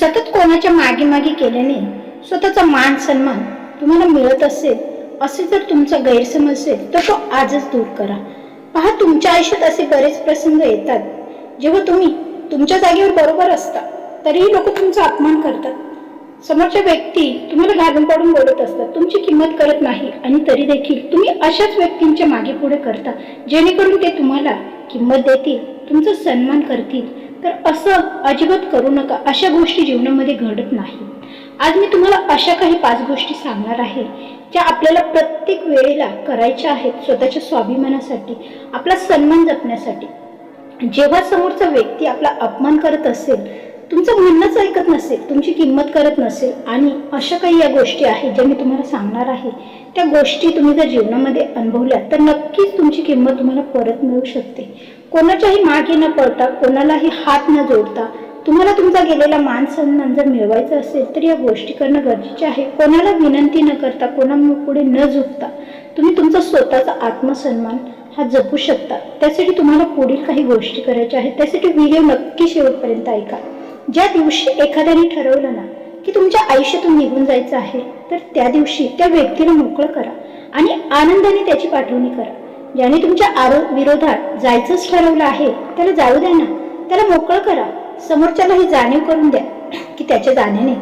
सतत कोणाच्या मागे मागे केल्याने स्वतःचा मान सन्मान तुम्हाला मिळत असेल असे जर तुमचा गैरसमज असेल तर तो आजच दूर करा. पहा तुमच्या आयुष्यात असे बरेच प्रसंग येतात जेव्हा तुम्ही तुमच्या जागेवर बरोबर असता तरीही लोक तुमचा अपमान करतात. समोरच्या व्यक्ती तुम्हाला घालून पाडून बोलत असतात तुमची किंमत करत नाही आणि तरी देखील तुम्ही अशाच व्यक्तींच्या मागे पुढे करता जेणेकरून ते तुम्हाला किंमत देतील तुमचा सन्मान करतील तर असं अजिबात करू नका. अशा गोष्टी जीवनामध्ये घडत नाही. आज मी तुम्हाला अशा काही पाच गोष्टी सांगणार आहे ज्या आपल्याला प्रत्येक वेळेला करायच्या आहेत स्वतःच्या स्वाभिमानासाठी आपला सन्मान जपण्यासाठी. जेव्हा समोरचा व्यक्ती आपला अपमान करत असेल तुमचं म्हणणंच ऐकत नसेल तुमची किंमत करत नसेल आणि अशा काही या गोष्टी आहेत ज्या मी तुम्हाला सांगणार आहे त्या गोष्टी तुम्ही जर जीवनामध्ये अनुभवल्या तर नक्कीच तुमची किंमत तुम्हाला परत मिळू शकते. कोणाच्याही मागे न पडता कोणालाही हात न जोडता तुम्हाला तुमचा गेलेला मान सन्मान जर मिळवायचा असेल तर या गोष्टी करणं गरजेचे आहे. कोणाला विनंती न करता कोणापुढे न झुकता तुम्ही तुमचा स्वतःचा आत्मसन्मान हा जपू शकता. त्यासाठी तुम्हाला पुढील काही गोष्टी करायच्या आहेत. त्यासाठी व्हिडिओ नक्की शेवटपर्यंत ऐका. ज्या दिवशी एखाद्याने ठरवलं ना की तुमच्या आयुष्यातून निघून जायचं आहे तर त्या दिवशी त्या व्यक्तीला मोकळं करा आणि आनंदाने त्याची पाठवणी करा. ज्याने तुमच्या आरो विरोधात जायचंच ठरवलं आहे त्याला जाऊ द्या ना. त्याला मोकळं करा. समोरच्याला ही जाणीव करून द्या की त्याच्या जाण्याने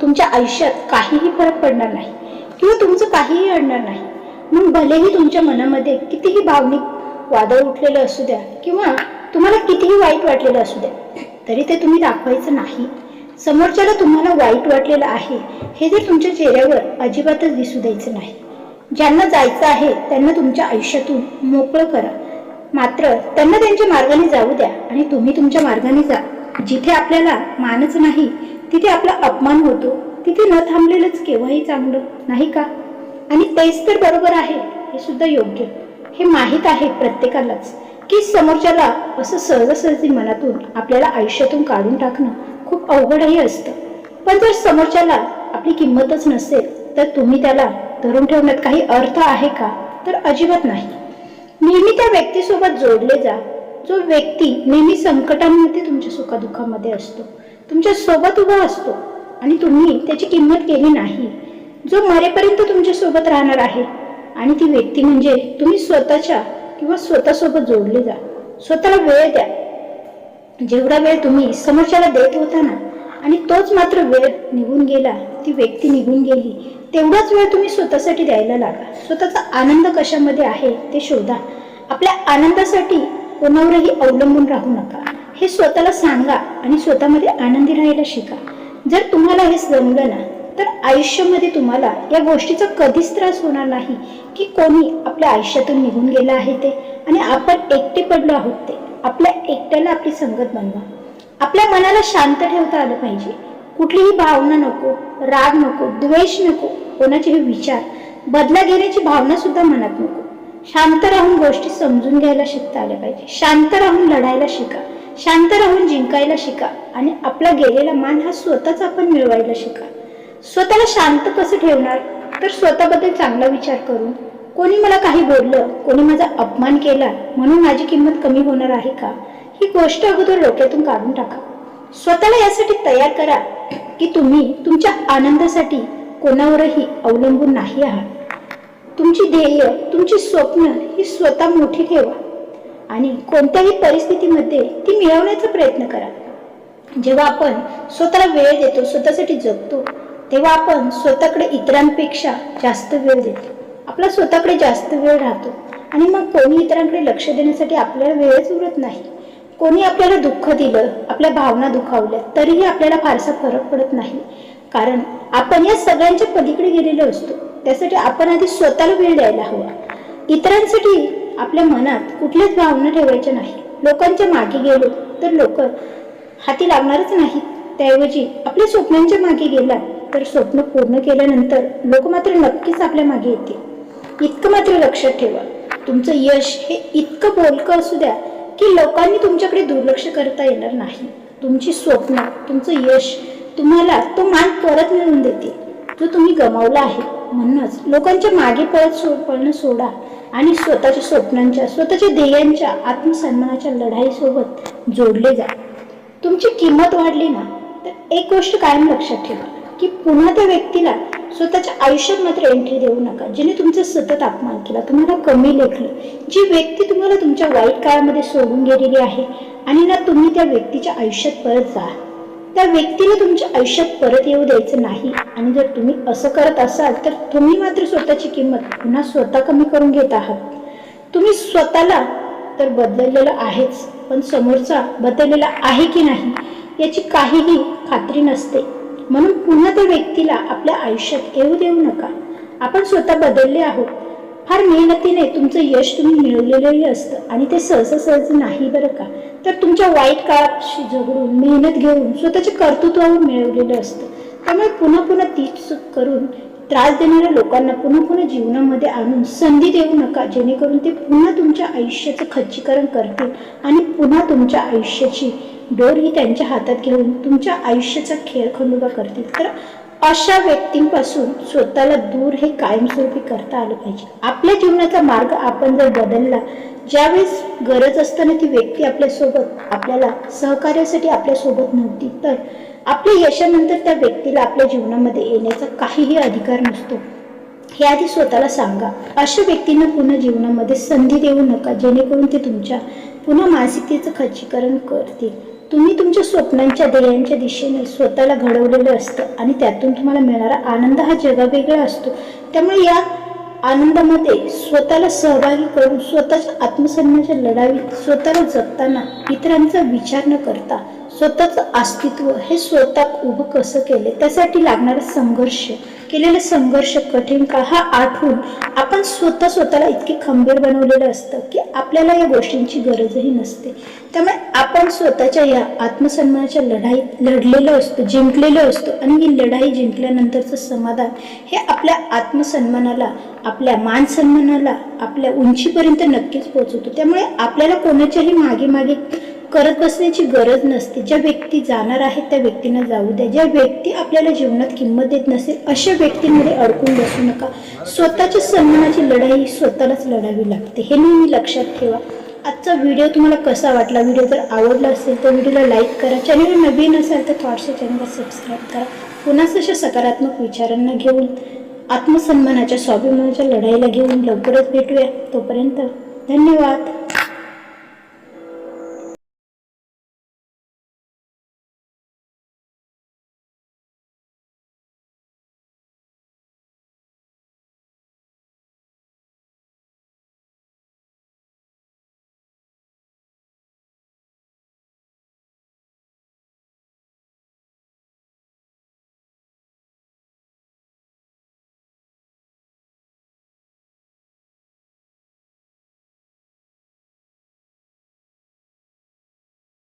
तुमच्या आयुष्यात काहीही फरक पडणार नाही किंवा तुमचं काहीही अडणार नाही. मग भलेही तुमच्या मनामध्ये कितीही भावनिक वादळ उठलेलं असू द्या किंवा तुम्हाला कितीही वाईट वाटलेलं असू द्या तरी ते तुम्ही दाखवायचं नाही. समोरच्याला तुम्हाला वाईट वाटलेलं आहे हे जर तुमच्या चेहऱ्यावर अजिबातच दिसू द्यायचं नाही. ज्यांना जायचं आहे त्यांना तुमच्या आयुष्यातून मोकळं करा. मात्र त्यांना त्यांच्या मार्गाने जाऊ द्या आणि तुम्ही तुमच्या मार्गाने जा. जिथे आपल्याला मानच नाही तिथे आपला अपमान होतो तिथे न थांबलेलंच केव्हाही चांगलं नाही का? आणि तेच तर बरोबर आहे हे सुद्धा योग्य. हे माहीत आहे प्रत्येकालाच. की समोरच्याला असं सहजासहजी मनातून आपल्याला आयुष्यातून काढून टाकणं खूप अवघडही असतं. पण जर समोरच्याला आपली किंमतच नसेल तर तुम्ही त्याला धरून ठेवण्यात काही अर्थ आहे का? तर अजिबात नाही. नेहमी त्या व्यक्तीसोबत जोडले जा. जो व्यक्ती नेहमी संकटांमध्ये तुमच्या सुखदुःखामध्ये असतो तुमच्यासोबत उभा असतो आणि तुम्ही त्याची किंमत केली नाही जो मरेपर्यंत तुमच्यासोबत राहणार आहे आणि ती व्यक्ती म्हणजे तुम्ही स्वतःच्या किंवा स्वतःसोबत जोडले जा. स्वतःला वेळ द्या. जेवढा वेळ तुम्ही समोरच्याला देत होता ना आणि तोच मात्र वेळ निघून गेला ती व्यक्ती निघून गेली तेवढाच वेळ तुम्ही स्वतःसाठी द्यायला लागा. स्वतःचा आनंद कशामध्ये आहे ते शोधा. आपल्या आनंदासाठी कोणावरही अवलंबून राहू नका. हे स्वतःला सांगा आणि स्वतःमध्ये आनंदी राहायला शिका. जर तुम्हाला हे जमलं ना तर आयुष्यामध्ये तुम्हाला या गोष्टीचा कधीच त्रास होणार नाही की कोणी आपल्या आयुष्यातून निघून गेलं आहे ते. आणि आपण एकटे पडलो आहोत ते. आपल्या एकट्याला आपली संगत बनवा. आपल्या मनाला शांत ठेवता आलं पाहिजे. कुठलीही भावना नको राग नको द्वेष नको कोणाचेही विचार बदला घेण्याची भावना सुद्धा मनात नको. शांत राहून गोष्टी समजून घ्यायला शिकता आल्या पाहिजे. शांत राहून लढायला शिका. शांत राहून जिंकायला शिका. आणि आपला गेलेला मान हा स्वतःच आपण मिळवायला शिका. स्वतःला शांत कसं ठेवणार? तर स्वतःबद्दल चांगला विचार करून कोणी मला काही बोललं कोणी माझा अपमान केला म्हणून माझी किंमत कमी होणार आहे का? ही गोष्ट अगोदर डोक्यातून काढून टाका. स्वतःला यासाठी तयार करा की तुम्ही तुमच्या आनंदासाठी कोणावरही अवलंबून नाही आहात. तुमची ध्येय तुमची स्वप्न ही स्वतः मोठी ठेवा आणि कोणत्याही परिस्थितीमध्ये ती मिळवण्याचा प्रयत्न करा. जेव्हा आपण स्वतःला वेळ देतो स्वतःसाठी जगतो तेव्हा आपण स्वतःकडे इतरांपेक्षा जास्त वेळ देतो. आपला स्वतःकडे जास्त वेळ राहतो. आणि मग कोणी इतरांकडे लक्ष देण्यासाठी आपल्याला वेळच उरत नाही. कोणी आपल्याला दुःख दिलं आपल्या भावना दुखावल्या तरीही आपल्याला फारसा फरक पडत नाही. कारण आपण या सगळ्यांच्या पलीकडे गेलेलो असतो. त्यासाठी आपण आधी स्वतःला वेळ द्यायला हवा. इतरांसाठी आपल्या मनात कुठल्याच भावना ठेवायच्या नाही. लोकांच्या मागे गेलो तर लोक हाती लागणारच नाहीत. त्याऐवजी आपल्या स्वप्नांच्या मागे गेला तर स्वप्न पूर्ण केल्यानंतर लोक मात्र नक्कीच आपल्या मागे येतील. इतकं मात्र लक्षात ठेवा तुमचं यश हे इतकं बोलकं असू द्या की लोकांनी तुमच्याकडे दुर्लक्ष करता येणार नाही. तुमची स्वप्न तुमचं यश तुम्हाला तो मान परत मिळवून देतील. जो तुम्ही गमावला आहे म्हणूनच लोकांच्या मागे पळत सो पळणं सोडा आणि स्वतःच्या स्वप्नांच्या स्वतःच्या ध्येयांच्या आत्मसन्मानाच्या लढाईसोबत जोडले जा. तुमची किंमत वाढली ना तर एक गोष्ट कायम लक्षात ठेवा. की पुन्हा त्या व्यक्तीला स्वतःच्या आयुष्यात मात्र एंट्री देऊ नका. जिने तुमचा सतत अपमान केला तुम्हाला कमी लेखलं जी व्यक्ती तुम्हाला तुमच्या वाईट काळामध्ये सोडून गेलेली आहे आणि ना तुम्ही त्या व्यक्तीच्या आयुष्यात परत जा. त्या व्यक्तीला तुमच्या आयुष्यात परत येऊ द्यायचं नाही आणि जर तुम्ही असं करत असाल तर तुम्ही मात्र स्वतःची किंमत पुन्हा स्वतः कमी करून घेत आहात. तुम्ही स्वतःला तर बदललेलं आहेच पण समोरचा बदललेला आहे की नाही याची काहीही खात्री नसते. म्हणून पुन्हा त्या व्यक्तीला आपल्या आयुष्यात येऊ देऊ नका. आपण स्वतः बदलले आहोत. फार मेहनतीने तुमचं यश तुम्ही मिळवलेलंही असतं आणि ते सहज सहज नाही बरं का? तर तुमच्या वाईट काळाशी झगडून मेहनत घेऊन स्वतःच्या कर्तृत्वावर मिळवलेलं असतं. त्यामुळे पुन्हा पुन्हा तीच चूक करून त्रास देणाऱ्या लोकांना पुन्हा पुन्हा जीवनामध्ये आणून संधी देऊ नका जेणेकरून ते पुन्हा तुमच्या आयुष्याचं खच्चीकरण करतील आणि पुन्हा तुमच्या आयुष्याची डोर ही त्यांच्या हातात घेऊन तुमच्या आयुष्याचा खेळखंडोबा करतील. तर अशा व्यक्तींपासून स्वतःला दूर हे कायमस्वरूपी करता आलं पाहिजे. आपल्या जीवनाचा मार्ग आपण जर बदलला ज्यावेळेस गरज असताना ती व्यक्ती आपल्यासोबत आपल्याला सहकार्यासाठी आपल्यासोबत नव्हती तर आपल्या यशानंतर त्या व्यक्तीला आपल्या जीवनामध्ये येण्याचा काहीही अधिकार नसतो. हे आधी स्वतःला सांगा. अशा व्यक्तींना पुन्हा जीवनामध्ये संधी देऊ नका. जेणेकरून ते तुमच्या पुन्हा मानसिकतेचं खच्चीकरण करतील. तुम्ही तुमच्या स्वप्नांच्या ध्येयांच्या दिशेने स्वतःला घडवलेलं असतं आणि त्यातून तुम्हाला मिळणारा आनंद हा जगावेगळा असतो. त्यामुळे या आनंदामध्ये स्वतःला सहभागी करून स्वतःच्या आत्मसन्मानाच्या लढावीत स्वतःला जगताना इतरांचा विचार न करता स्वतःचं अस्तित्व हे स्वतः उभं कसं केले? त्यासाठी लागणारा संघर्ष केलेले संघर्ष कठीण काळ हा आठवून आपण स्वतः स्वतःला इतके खंबीर बनवलेलं असतं की आपल्याला या गोष्टींची गरजही नसते. त्यामुळे आपण स्वतःच्या या आत्मसन्मानाच्या लढाईत लढलेलो असतो जिंकलेलो असतो आणि ही लढाई जिंकल्यानंतरचं समाधान हे आपल्या आत्मसन्मानाला आपल्या मानसन्मानाला आपल्या उंचीपर्यंत नक्कीच पोहोचवतो. त्यामुळे आपल्याला कोणाच्याही मागे मागे करत बसण्याची गरज नसते. ज्या व्यक्ती जाणार आहेत त्या व्यक्तींना जाऊ द्या. ज्या व्यक्ती आपल्याला जीवनात किंमत देत नसेल अशा व्यक्तींमध्ये अडकून बसू नका. स्वतःच्या सन्मानाची लढाई स्वतःलाच लढावी लागते. हे नेहमी लक्षात ठेवा. आजचा व्हिडिओ तुम्हाला कसा वाटला व्हिडिओ जर आवडला असेल तर व्हिडिओला लाईक करा. चॅनल नवीन असेल तर थॉट्सच्या चॅनलला सबस्क्राईब करा. पुन्हा अशा सकारात्मक विचारांना घेऊन आत्मसन्मानाच्या स्वाभिमानाच्या लढाईला घेऊन लवकरच भेटूया. तोपर्यंत धन्यवाद.